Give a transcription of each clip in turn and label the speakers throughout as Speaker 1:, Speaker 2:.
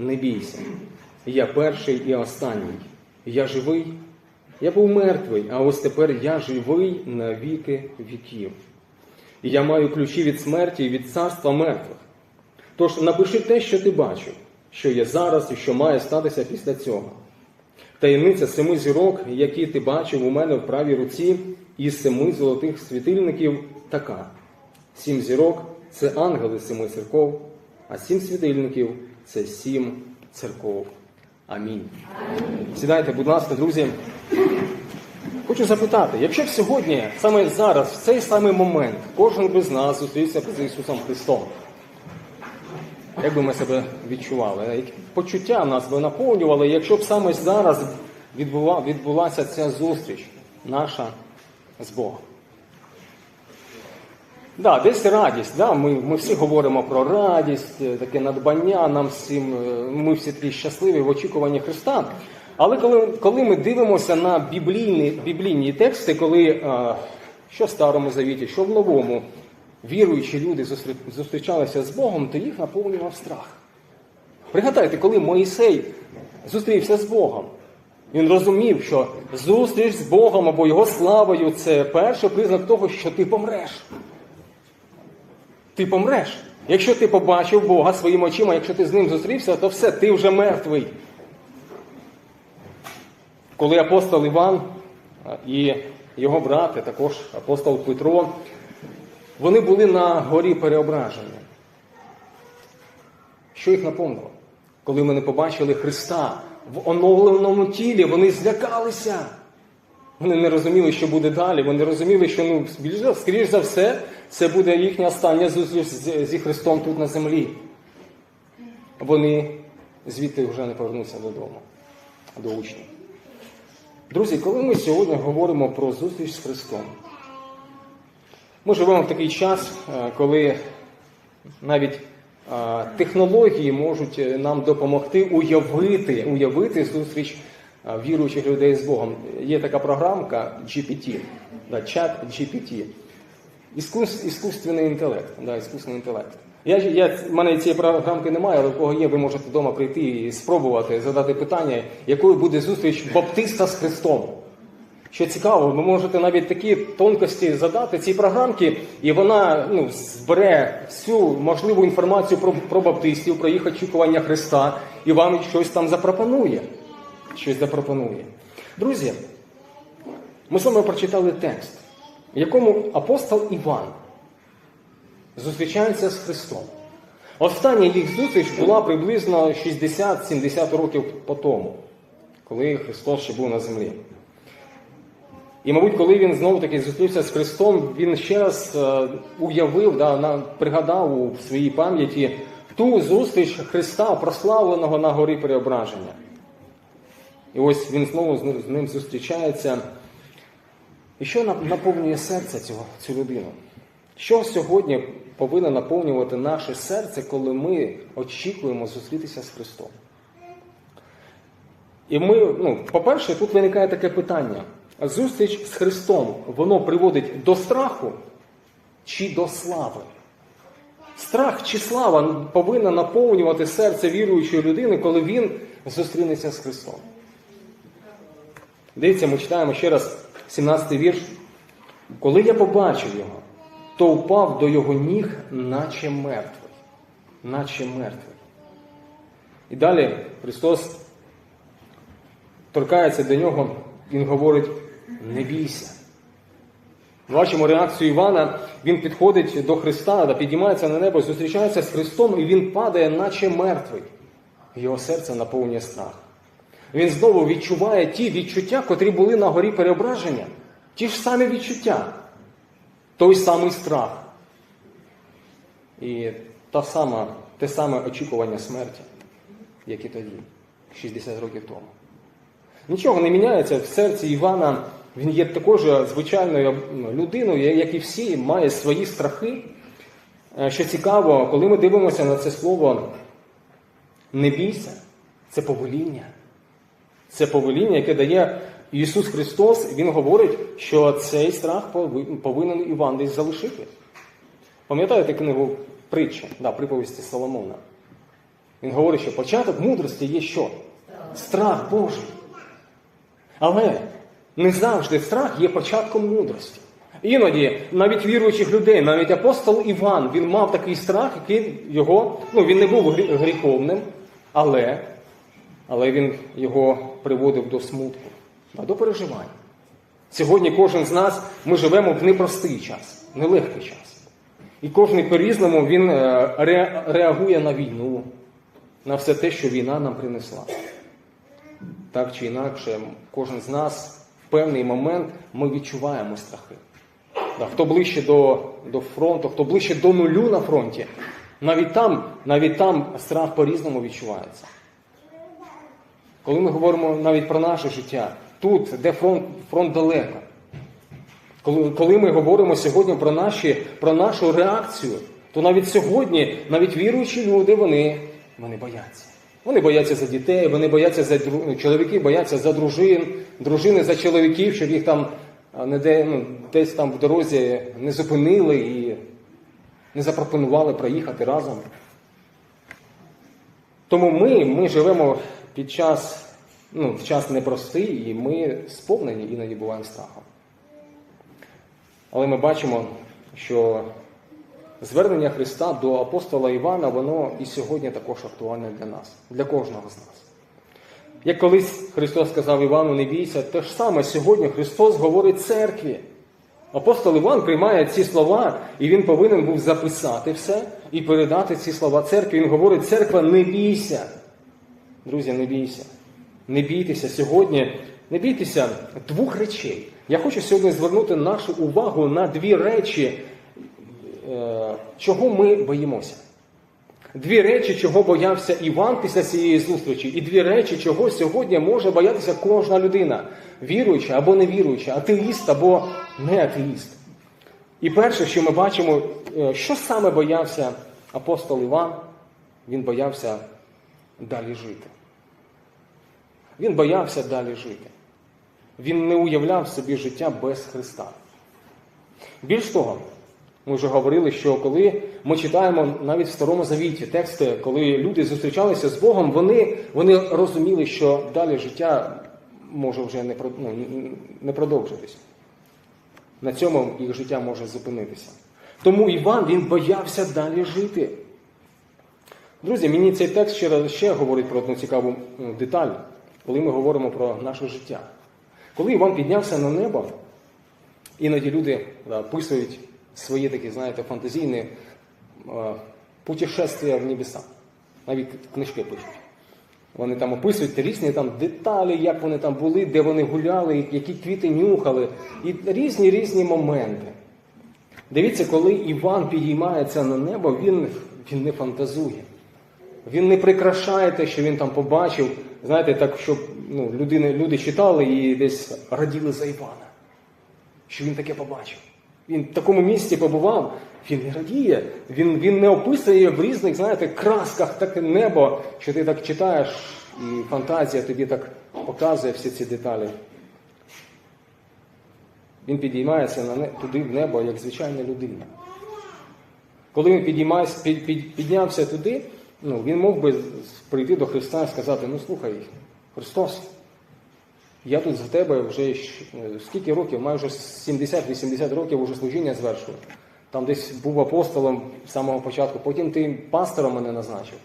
Speaker 1: Не бійся, я перший і останній. Я живий. Я був мертвий, а ось тепер я живий на віки віків. Я маю ключі від смерті і від царства мертвих. Тож напиши те, що ти бачив, що є зараз і що має статися після цього. Таємниця семи зірок, які ти бачив у мене в правій руці, і семи золотих світильників така. Сім зірок це ангели семи церков, а сім світильників це сім церков. Амінь. Сідайте, будь ласка, друзі. Хочу запитати, якщо б сьогодні, саме зараз, в цей самий момент, кожен би з нас зустрівся з Ісусом Христом, як би ми себе відчували? Які почуття нас би наповнювали, якщо б саме зараз відбула, відбулася ця зустріч наша з Богом? Да, десь радість. Да? Ми, ми всі говоримо про радість, е, таке надбання, нам всім, е, ми всі такі щасливі в очікуванні Христа. Але коли, коли ми дивимося на біблійні, біблійні тексти, коли е, що в Старому Завіті, що в Новому, віруючі люди зустрічалися з Богом, то їх наповнював страх. Пригадайте, коли Моїсей зустрівся з Богом, він розумів, що зустріч з Богом або Його славою це перший признак того, що ти помреш. Ти помреш. Якщо ти побачив Бога своїми очима, якщо ти з ним зустрівся, то все, ти вже мертвий. Коли апостол Іван і його брати, також апостол Петро, вони були на горі переображення. Що їх наповнило? Коли вони побачили Христа в оновленому тілі, вони злякалися. Вони не розуміли, що буде далі. Вони розуміли, що ну, скоріш за все, це буде їхня остання зустріч зі Христом тут на землі. Вони звідти вже не повернуться додому, до учнів. Друзі, коли ми сьогодні говоримо про зустріч з Христом, ми живемо в такий час, е, коли навіть е, технології можуть е, нам допомогти уявити, уявити зустріч віруючих людей з Богом. Є така програмка GPT, да, чат GPT. Іскус, іскусственний інтелект. Да, іскусний інтелект. Я, я, в мене цієї програмки немає, але в кого є, ви можете вдома прийти і спробувати задати питання, якою буде зустріч Баптиста з Христом. Що цікаво, ви можете навіть такі тонкості задати цій програмці, і вона ну, збере всю можливу інформацію про, про баптистів, про їх очікування Христа, і вам щось там запропонує. Щось запропонує. Друзі, ми з вами прочитали текст, в якому апостол Іван зустрічається з Христом. Остання їх зустріч була приблизно 60-70 років по тому, коли Христос ще був на землі. І, мабуть, коли він знову таки зустрівся з Христом, він ще раз е, уявив, да, пригадав у своїй пам'яті ту зустріч Христа, прославленого на горі Переображення. І ось він знову з ним- зустрічається. І що наповнює серце цього, цю людину? Що сьогодні повинно наповнювати наше серце, коли ми очікуємо зустрітися з Христом? І ми, ну, по-перше, тут виникає таке питання: зустріч з Христом, воно приводить до страху чи до слави? Страх чи слава повинна наповнювати серце віруючої людини, коли він зустрінеться з Христом. Дивіться, ми читаємо ще раз 17-й вірш. Коли я побачив його, то впав до його ніг, наче мертвий. Наче мертвий. І далі Христос торкається до нього, він говорить: не бійся. Бачимо реакцію Івана. Він підходить до Христа, да, підіймається на небо, зустрічається з Христом, і він падає, наче мертвий. Його серце наповнює страх. Він знову відчуває ті відчуття, котрі були на горі переображення. Ті ж самі відчуття, той самий страх. І та сама, те саме очікування смерті, як і тоді, 60 років тому. Нічого не міняється в серці Івана. Він є також звичайною ну, людиною, як і всі, має свої страхи. Е, Що цікаво, коли ми дивимося на це слово не бійся, це повеління. Це повеління, яке дає Ісус Христос, Він говорить, що цей страх повинен Іван десь залишити. Пам'ятаєте книгу притчі, да, приповісті Соломона? Він говорить, що початок мудрості є що? Страх Божий. Але не завжди страх є початком мудрості. Іноді навіть віруючих людей, навіть апостол Іван, він мав такий страх, який його, ну він не був гріховним, але, але він його приводив до смутку, да, до переживань. Сьогодні кожен з нас ми живемо в непростий час, нелегкий час. І кожен по-різному він е, ре- реагує на війну, на все те, що війна нам принесла. Так чи інакше, кожен з нас в певний момент ми відчуваємо страхи. Хто ближче до, до фронту, хто ближче до нулю на фронті, навіть там, навіть там страх по-різному відчувається. Коли ми говоримо навіть про наше життя, тут, де фронт, фронт далеко, коли, коли ми говоримо сьогодні про, наші, про нашу реакцію, то навіть сьогодні, навіть віруючі люди, вони, вони бояться. Вони бояться за дітей, вони бояться за чоловіки, бояться за дружин, дружини за чоловіків, щоб їх там не де, ну, десь там в дорозі не зупинили і не запропонували проїхати разом. Тому ми, ми живемо під час, ну, в час непростий, і ми сповнені іноді буваємо страхом. Але ми бачимо, що звернення Христа до апостола Івана, воно і сьогодні також актуальне для нас, для кожного з нас. Як колись Христос сказав Івану, не бійся, те ж саме сьогодні Христос говорить церкві. Апостол Іван приймає ці слова, і він повинен був записати все і передати ці слова церкві. Він говорить, церква, не бійся. Друзі, не бійся. Не бійтеся сьогодні, не бійтеся двох речей. Я хочу сьогодні звернути нашу увагу на дві речі, е, чого ми боїмося. Дві речі, чого боявся Іван після цієї зустрічі, і дві речі, чого сьогодні може боятися кожна людина, віруюча або невіруюча, атеїст або не атеїст. І перше, що ми бачимо, е, що саме боявся апостол Іван, він боявся далі жити. Він боявся далі жити. Він не уявляв собі життя без Христа. Більш того, ми вже говорили, що коли ми читаємо навіть в Старому Завіті тексти, коли люди зустрічалися з Богом, вони, вони розуміли, що далі життя може вже не, ну, не продовжитись. На цьому їх життя може зупинитися. Тому Іван він боявся далі жити. Друзі, мені цей текст ще, раз- ще говорить про одну цікаву деталь, коли ми говоримо про наше життя. Коли Іван піднявся на небо, іноді люди да, описують свої такі, знаєте, фантазійні е, путешествия в небеса. Навіть книжки пишуть. Вони там описують різні там деталі, як вони там були, де вони гуляли, які квіти нюхали, і різні різні моменти. Дивіться, коли Іван підіймається на небо, він, він не фантазує. Він не прикрашає те, що він там побачив. Знаєте, так, щоб ну, людини, люди читали і десь раділи за Івана, що він таке побачив. Він в такому місці побував, він не радіє, він, він не описує в різних, знаєте, красках таке небо, що ти так читаєш, і фантазія тобі так показує всі ці деталі. Він підіймається на не- туди в небо, як звичайна людина. Коли він підіймається, під, під, піднявся туди, ну, він мог би прийти до Христа і сказати, ну слухай, Христос, я тут за тебе вже е, скільки років, майже 70-80 років уже служіння звершую. Там десь був апостолом з самого початку, потім ти пастором мене назначив.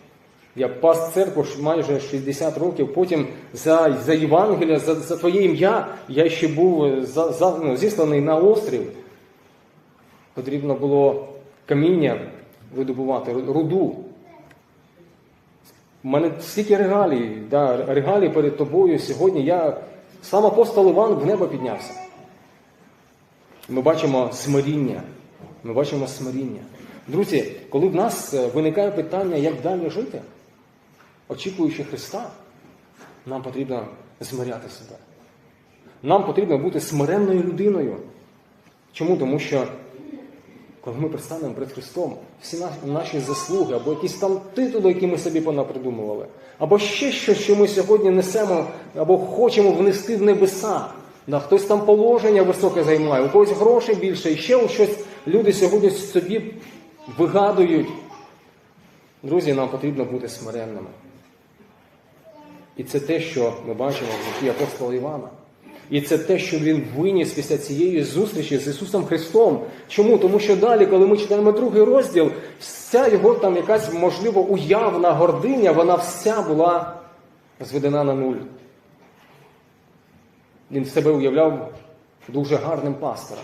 Speaker 1: Я пас церкву майже 60 років, потім за, за Євангелія, за, за твоє ім'я я ще був е, за, за, ну, зісланий на острів. Потрібно було каміння видобувати, руду. У мене стільки регалій, да, регалій перед тобою сьогодні. Я сам апостол Іван в небо піднявся. Ми бачимо смиріння. Ми бачимо смиріння. Друзі, коли в нас е, виникає питання, як далі жити, очікуючи Христа, нам потрібно змиряти себе. Нам потрібно бути смиренною людиною. Чому? Тому що коли ми пристанемо перед Христом, всі на- наші заслуги, або якісь там титули, які ми собі понапридумували, або ще щось, що ми сьогодні несемо, або хочемо внести в небеса. Да, хтось там положення високе займає, у когось грошей більше, і ще у щось люди сьогодні собі вигадують. Друзі, нам потрібно бути смиренними. І це те, що ми бачимо в житті апостола Івана. І це те, що він виніс після цієї зустрічі з Ісусом Христом. Чому? Тому що далі, коли ми читаємо другий розділ, вся його там якась, можливо, уявна гординя, вона вся була зведена на нуль. Він себе уявляв дуже гарним пастором.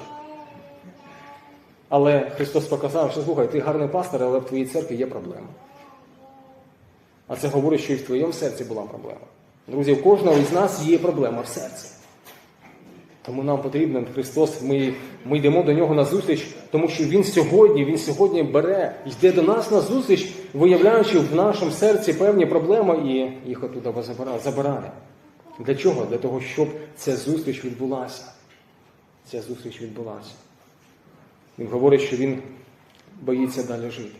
Speaker 1: Але Христос показав, що слухай, ти гарний пастор, але в твоїй церкві є проблема. А це говорить, що і в твоєму серці була проблема. Друзі, у кожного із нас є проблема в серці. Тому нам потрібен Христос, ми, ми йдемо до нього на зустріч, тому що Він сьогодні, Він сьогодні бере, йде до нас на зустріч, виявляючи в нашому серці певні проблеми і їх оттуда забирає. Для чого? Для того, щоб ця зустріч відбулася. Ця зустріч відбулася. Він говорить, що він боїться далі жити.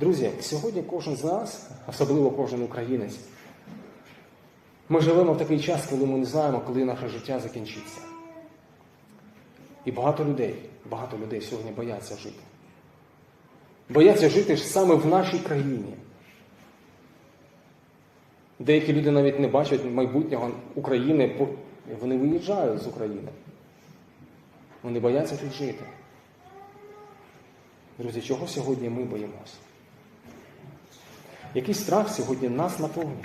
Speaker 1: Друзі, сьогодні кожен з нас, особливо кожен українець, ми живемо в такий час, коли ми не знаємо, коли наше життя закінчиться. І багато людей, багато людей сьогодні бояться жити. Бояться жити саме в нашій країні. Деякі люди навіть не бачать майбутнього України, вони виїжджають з України. Вони бояться тут жити. Друзі, чого сьогодні ми боїмося? Який страх сьогодні нас наповнює?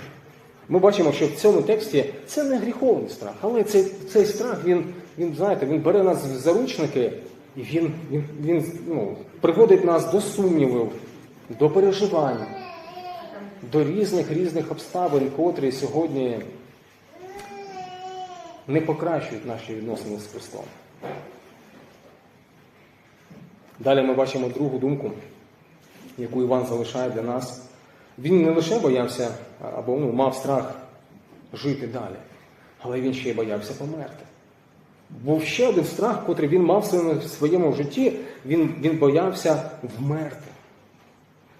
Speaker 1: Ми бачимо, що в цьому тексті це не гріховний страх, але цей, цей страх, він, він, знаєте, він бере нас в заручники і він, він, він ну, приводить нас до сумнівів, до переживань, до різних різних обставин, котрі сьогодні не покращують наші відносини з Христом. Далі ми бачимо другу думку, яку Іван залишає для нас. Він не лише боявся або ну, мав страх жити далі, але він ще й боявся померти. Був ще один страх, котрий він мав в своєму, житті, він, він боявся вмерти.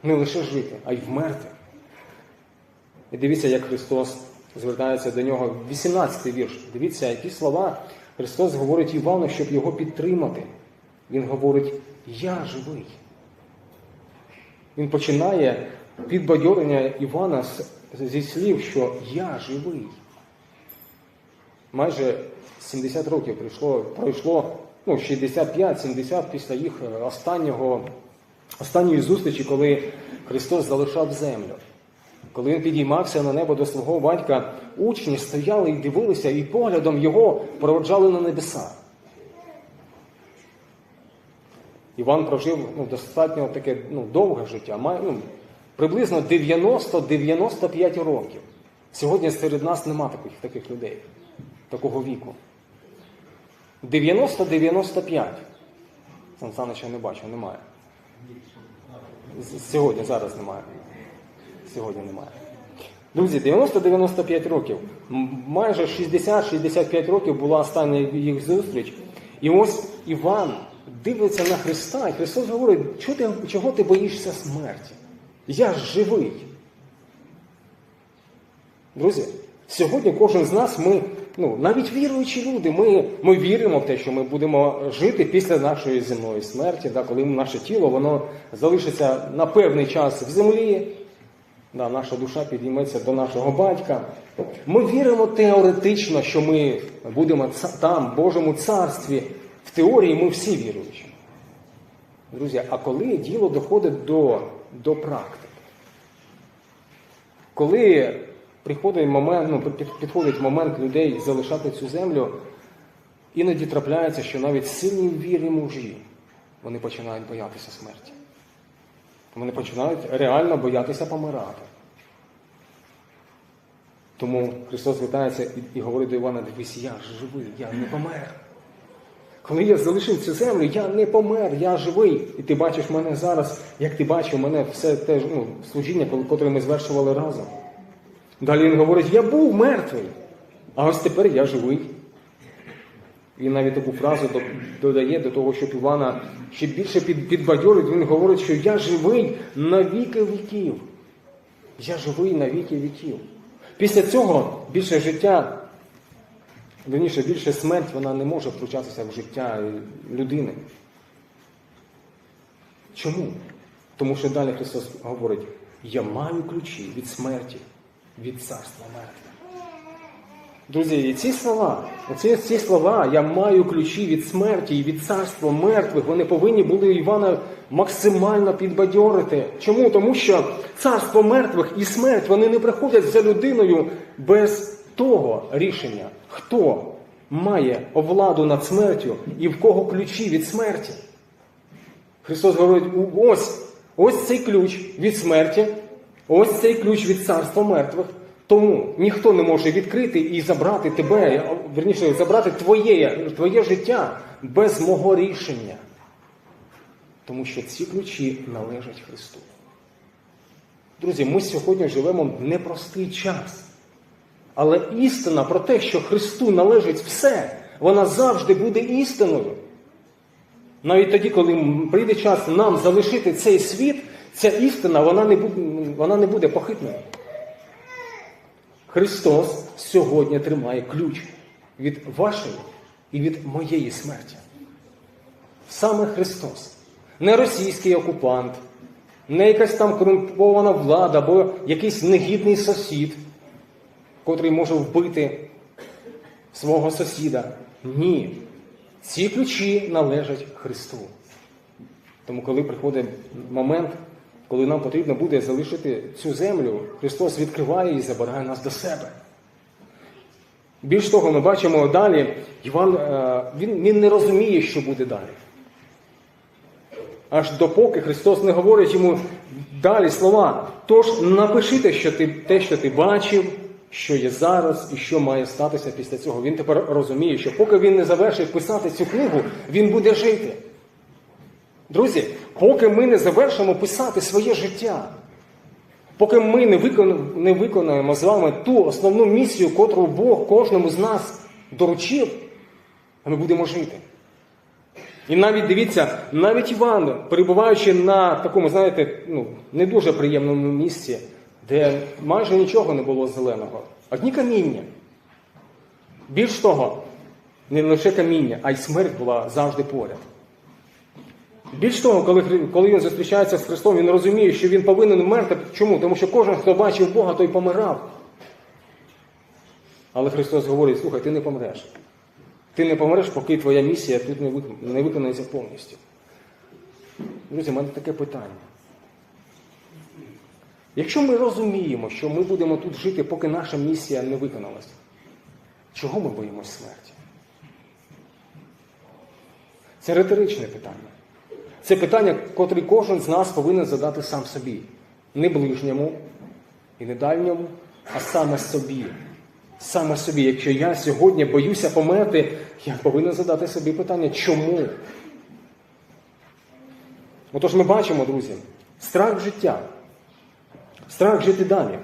Speaker 1: Не лише жити, а й вмерти. І дивіться, як Христос звертається до нього. 18-й вірш. Дивіться, які слова Христос говорить Івану, щоб його підтримати. Він говорить, я живий. Він починає підбадьорення Івана зі слів, що я живий. Майже 70 років пройшло, пройшло ну, 65-70 після їх останнього, останньої зустрічі, коли Христос залишав землю. Коли він підіймався на небо до свого батька, учні стояли і дивилися, і поглядом його проводжали на небеса. Іван прожив ну, достатньо таке ну, довге життя, ну, приблизно 90-95 років. Сьогодні серед нас нема таких, таких людей, такого віку. 90-95. Сан Санича не бачу, немає. Сьогодні, зараз немає. Сьогодні немає. Друзі, 90-95 років. Майже 60-65 років була остання їх зустріч. І ось Іван дивиться на Христа, і Христос говорить, чого ти, чого ти боїшся смерті? Я живий. Друзі, сьогодні кожен з нас, ми, ну, навіть віруючі люди, ми, ми віримо в те, що ми будемо жити після нашої земної смерті, да, коли наше тіло воно залишиться на певний час в землі, да, наша душа підійметься до нашого батька. Ми віримо теоретично, що ми будемо там, в Божому царстві. В теорії ми всі віруючі. Друзі, а коли діло доходить до, до практики? Коли приходить момент, ну, підходить момент людей залишати цю землю, іноді трапляється, що навіть сильні вірі мужі вони починають боятися смерті. Вони починають реально боятися помирати. Тому Христос звертається і, і говорить до Івана, дивись, я живий, я не помер. Коли я залишив цю землю, я не помер, я живий. І ти бачиш мене зараз, як ти бачив мене все те ну, служіння, котре ми звершували разом. Далі він говорить, я був мертвий, а ось тепер я живий. Він навіть таку фразу додає до того, щоб Івана ще більше підбадьорить, він говорить, що я живий на віки віків. Я живий на віки віків. Після цього більше життя, верніше, більше смерть, вона не може втручатися в життя людини. Чому? Тому що далі Христос говорить: я маю ключі від смерті, від царства мертвих. Друзі, і ці слова, оці ці слова, я маю ключі від смерті і від царства мертвих, вони повинні були Івана максимально підбадьорити. Чому? Тому що царство мертвих і смерть вони не приходять за людиною без того рішення, хто має владу над смертю і в кого ключі від смерті. Христос говорить: ось, ось цей ключ від смерті, ось цей ключ від царства мертвих. Тому ніхто не може відкрити і забрати тебе, верніше, забрати твоє, твоє життя без мого рішення. Тому що ці ключі належать Христу. Друзі, ми сьогодні живемо в непростий час. Але істина про те, що Христу належить все, вона завжди буде істиною. Навіть тоді, коли прийде час нам залишити цей світ, ця істина вона не буде, вона не буде похитною. Христос сьогодні тримає ключ від вашої і від моєї смерті. Саме Христос. Не російський окупант, не якась там корумпована влада або якийсь негідний сусід, котрий може вбити свого сусіда. Ні. Ці ключі належать Христу. Тому, коли приходить момент, коли нам потрібно буде залишити цю землю, Христос відкриває і забирає нас до себе. Більш того, ми бачимо далі, Іван е, він, він не розуміє, що буде далі. Аж допоки Христос не говорить йому далі слова. Тож напиши що ти, те, що ти бачив, що є зараз і що має статися після цього. Він тепер розуміє, що поки він не завершить писати цю книгу, він буде жити. Друзі, поки ми не завершимо писати своє життя, поки ми не виконуємо, не виконуємо з вами ту основну місію, котру Бог кожному з нас доручив, ми будемо жити. І навіть дивіться, навіть Іван, перебуваючи на такому, знаєте, ну, не дуже приємному місці, де майже нічого не було зеленого, одні каміння. Більш того, не лише каміння, а й смерть була завжди поряд. Більш того, коли, він зустрічається з Христом, він розуміє, що він повинен вмерти. Чому? Тому що кожен, хто бачив Бога, той помирав. Але Христос говорить: слухай, ти не помреш. Ти не помреш, поки твоя місія тут не виконається повністю. Друзі, в мене таке питання. Якщо ми розуміємо, що ми будемо тут жити, поки наша місія не виконалась, чого ми боїмось смерті? Це риторичне питання. Це питання, котре кожен з нас повинен задати сам собі. Не ближньому і не дальньому, а саме собі. Саме собі. Якщо я сьогодні боюся померти, я повинен задати собі питання, чому? Отож ми бачимо, друзі, страх життя, страх жити далі.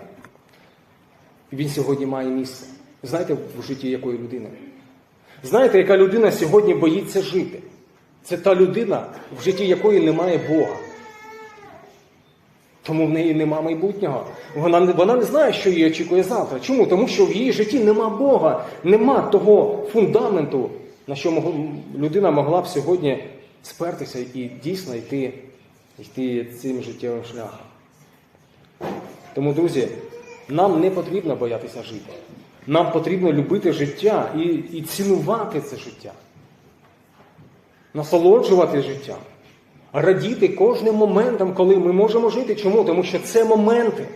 Speaker 1: Він сьогодні має місце. Знаєте, в житті якої людини? Знаєте, яка людина сьогодні боїться жити? Це та людина, в житті якої немає Бога. Тому в неї нема майбутнього. Вона, вона не знає, що її очікує завтра. Чому? Тому що в її житті нема Бога, нема того фундаменту, на що мог, людина могла б сьогодні спертися і дійсно йти, йти цим життєвим шляхом. Тому, друзі, нам не потрібно боятися жити. Нам потрібно любити життя і, і цінувати це життя насолоджувати життям, радіти кожним моментом, коли ми можемо жити. Чому? Тому що це моменти.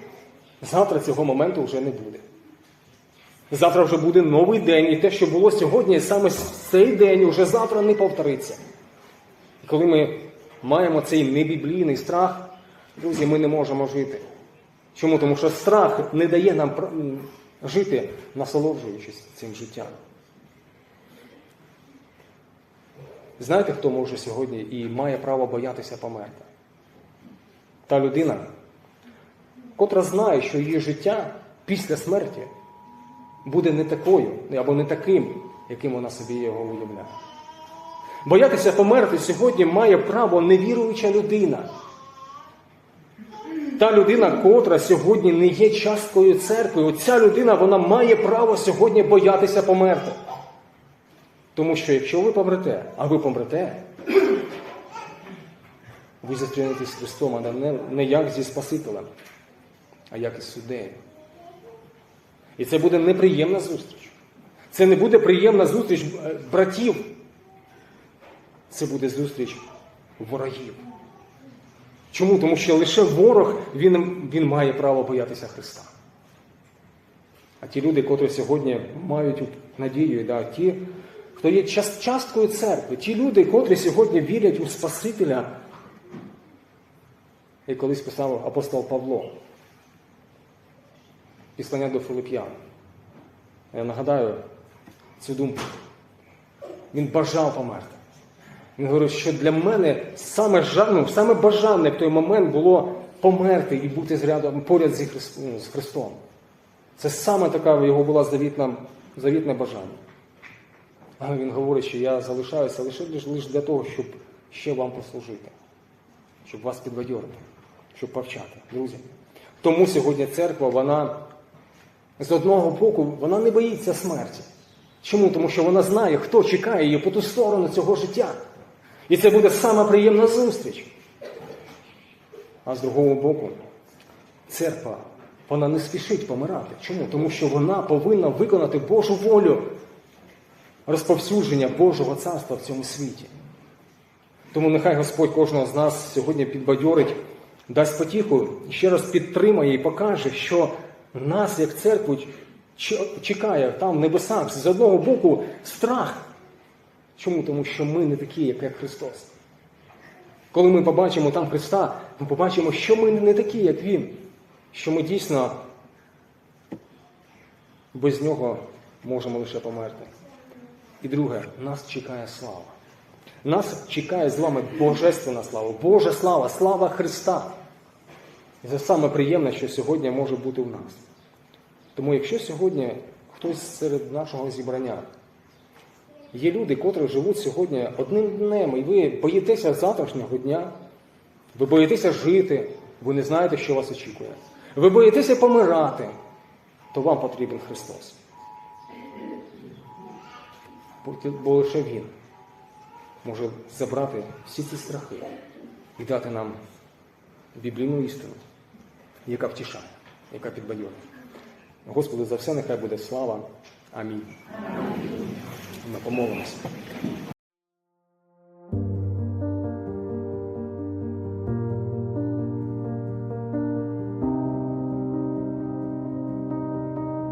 Speaker 1: Завтра цього моменту вже не буде. Завтра вже буде новий день, і те, що було сьогодні, саме цей день вже завтра не повториться. І коли ми маємо цей небіблійний страх, друзі, ми не можемо жити. Чому? Тому що страх не дає нам жити, насолоджуючись цим життям. Знаєте, хто може сьогодні і має право боятися померти? Та людина, котра знає, що її життя після смерті буде не такою або не таким, яким вона собі його уявляє. Боятися померти сьогодні має право невіруюча людина. Та людина, котра сьогодні не є часткою церкви, ця людина вона має право сьогодні боятися померти. Тому що якщо ви помрете, а ви помрете, ви зустрінетесь з Христом, але не, не як зі Спасителем, а як із суддею. І це буде неприємна зустріч. Це не буде приємна зустріч е, братів. Це буде зустріч ворогів. Чому? Тому що лише ворог він, він має право боятися Христа. А ті люди, котрі сьогодні мають надію, да, ті, хто є часткою церкви, ті люди, котрі сьогодні вірять у Спасителя, як колись писав апостол Павло, післання до Филип'ян. Я нагадаю цю думку. Він бажав померти. Він говорив, що для мене саме, жа- ну, саме бажане в той момент було померти і бути зрядом поряд зі Христ- ну, з Христом. Це саме така його була завітна, завітне бажання. Але він говорить, що я залишаюся лише лише для того, щоб ще вам послужити, щоб вас підбадьорити, щоб повчати, друзі. Тому сьогодні церква, вона з одного боку, вона не боїться смерті. Чому? Тому що вона знає, хто чекає її по ту сторону цього життя. І це буде сама приємна зустріч. А з другого боку, церква, вона не спішить помирати. Чому? Тому що вона повинна виконати Божу волю розповсюдження Божого царства в цьому світі. Тому нехай Господь кожного з нас сьогодні підбадьорить, дасть потіху ще раз підтримає і покаже, що нас, як церкву, чекає там в небесах з одного боку страх. Чому? Тому що ми не такі, як, Христос. Коли ми побачимо там Христа, ми побачимо, що ми не такі, як Він, що ми дійсно без нього можемо лише померти. І друге, нас чекає слава. Нас чекає з вами божественна слава, Божа слава, слава Христа. І це саме приємне, що сьогодні може бути в нас. Тому якщо сьогодні хтось серед нашого зібрання є люди, котрі живуть сьогодні одним днем, і ви боїтеся завтрашнього дня, ви боїтеся жити, ви не знаєте, що вас очікує. Ви боїтеся помирати, то вам потрібен Христос. Бо лише Він може забрати всі ці страхи і дати нам біблійну істину, яка втішає, яка підбадьорює. Господи, за все нехай буде слава. Амінь. Ми помолимося.